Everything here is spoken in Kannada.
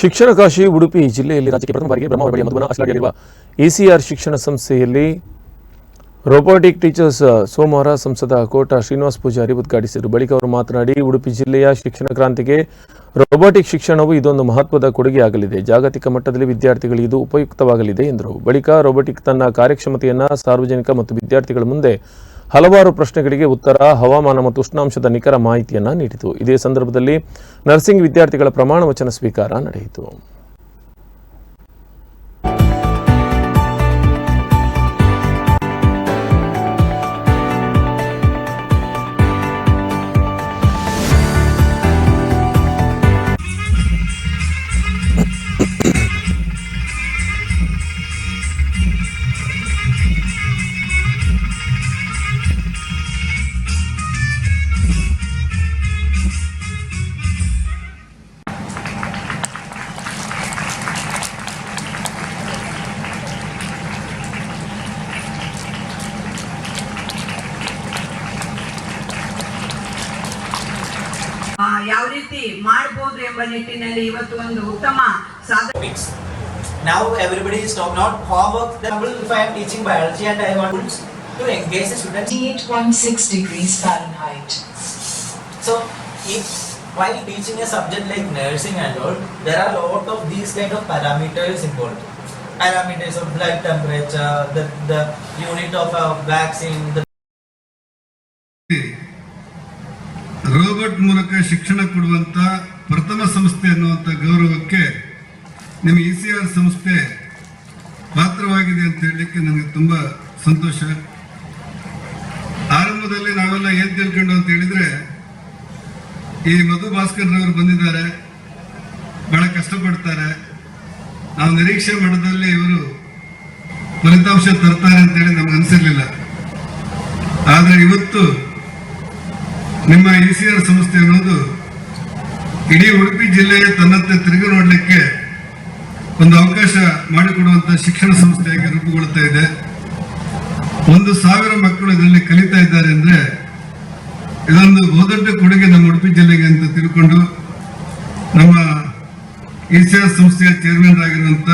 ಶಿಕ್ಷಣ ಕಾಶಿ, ಉಡುಪಿ ಜಿಲ್ಲೆಯಲ್ಲಿ ರಾಜ್ಯಕ್ಕೆ ಪ್ರಥಮ ಬಾರಿಗೆ ಬ್ರಹ್ಮ ಬಳಿ ಮಧುವನ ಅಸಲಾಗಿರುವ ಎಸಿಆರ್ ಶಿಕ್ಷಣ ಸಂಸ್ಥೆಯಲ್ಲಿ ರೋಬೋಟಿಕ್ ಟೀಚರ್ಸ್ ಸೋಮವಾರ ಸಂಸದ ಕೋಟ ಶ್ರೀನಿವಾಸ್ ಪೂಜಾರಿ ಉದ್ಘಾಟಿಸಿದರು. ಬಳಿಕ ಅವರು ಮಾತನಾಡಿ, ಉಡುಪಿ ಜಿಲ್ಲೆಯ ಶಿಕ್ಷಣ ಕ್ರಾಂತಿಗೆ ರೋಬೋಟಿಕ್ ಶಿಕ್ಷಣವು ಇದೊಂದು ಮಹತ್ವದ ಕೊಡುಗೆಯಾಗಲಿದೆ. ಜಾಗತಿಕ ಮಟ್ಟದಲ್ಲಿ ವಿದ್ಯಾರ್ಥಿಗಳಿಗೆ ಇದು ಉಪಯುಕ್ತವಾಗಲಿದೆ ಎಂದರು. ಬಳಿಕ ರೋಬೋಟಿಕ್ ತನ್ನ ಕಾರ್ಯಕ್ಷಮತೆಯನ್ನು ಸಾರ್ವಜನಿಕ ಮತ್ತು ವಿದ್ಯಾರ್ಥಿಗಳ ಮುಂದೆ ಹಲವಾರು ಪ್ರಶ್ನೆಗಳಿಗೆ ಉತ್ತರ, ಹವಾಮಾನ ಮತ್ತು ಉಷ್ಣಾಂಶದ ನಿಖರ ಮಾಹಿತಿಯನ್ನು ನೀಡಿತು. ಇದೇ ಸಂದರ್ಭದಲ್ಲಿ ನರ್ಸಿಂಗ್ ವಿದ್ಯಾರ್ಥಿಗಳ ಪ್ರಮಾಣ ವಚನ ಸ್ವೀಕಾರ ನಡೆಯಿತು. ಯಾವ ರೀತಿ ಮಾಡಬಹುದು ಎಂಬ ನಿಟ್ಟಿನಲ್ಲಿ ಇವತ್ತು ಒಂದು ಉತ್ತಮ ಸಾಧನೆ weeks. Now everybody is talking not homework. Then if I am teaching biology and I want to engage the students. 88.6 degrees Fahrenheit. So if while teaching a subject like nursing and all, there are a lot of these kind of parameters involved. Parameters of blood temperature, the, the unit of a vaccine, the robot ಮೂಲಕ ಶಿಕ್ಷಣ ಕೊಡುವಂಥ ಪ್ರಥಮ ಸಂಸ್ಥೆ ಅನ್ನುವಂಥ ಗೌರವಕ್ಕೆ ನಿಮ್ಮ ಇ ಸಿ ಆರ್ ಸಂಸ್ಥೆ ಪಾತ್ರವಾಗಿದೆ ಅಂತ ಹೇಳಲಿಕ್ಕೆ ನನಗೆ ತುಂಬ ಸಂತೋಷ. ಆರಂಭದಲ್ಲಿ ನಾವೆಲ್ಲ ಏನು ತಿಳ್ಕೊಂಡು ಅಂತ ಹೇಳಿದ್ರೆ, ಈ ಮಧು ಭಾಸ್ಕರ್ ರವರು ಬಂದಿದ್ದಾರೆ, ಬಹಳ ಕಷ್ಟಪಡ್ತಾರೆ. ನಾವು ನಿರೀಕ್ಷೆ ಮಟ್ಟದಲ್ಲಿ ಇವರು ಫಲಿತಾಂಶ ತರ್ತಾರೆ ಅಂತೇಳಿ ನಮ್ಗೆ ಅನ್ಸಿರ್ಲಿಲ್ಲ. ಆದರೆ ಇವತ್ತು ನಿಮ್ಮ ಇ ಸಿ ಆರ್ ಸಂಸ್ಥೆ ಅನ್ನೋದು ಇಡೀ ಉಡುಪಿ ಜಿಲ್ಲೆಯ ತನ್ನತ್ತ ತಿರುಗಿ ನೋಡಲಿಕ್ಕೆ ಒಂದು ಅವಕಾಶ ಮಾಡಿಕೊಡುವಂತ ಶಿಕ್ಷಣ ಸಂಸ್ಥೆಯಾಗಿ ರೂಪುಗೊಳ್ತಾ ಇದೆ. ಒಂದು ಸಾವಿರ ಮಕ್ಕಳು ಇದರಲ್ಲಿ ಕಲಿತಾ ಇದ್ದಾರೆ ಅಂದ್ರೆ ಇದೊಂದು ಬಹುದೊಡ್ಡ ಕೊಡುಗೆ ನಮ್ಮ ಉಡುಪಿ ಜಿಲ್ಲೆಗೆ ಅಂತ ತಿಳ್ಕೊಂಡು ನಮ್ಮ ಇ ಸಿ ಆರ್ ಸಂಸ್ಥೆಯ ಚೇರ್ಮನ್ ಆಗಿರುವಂತ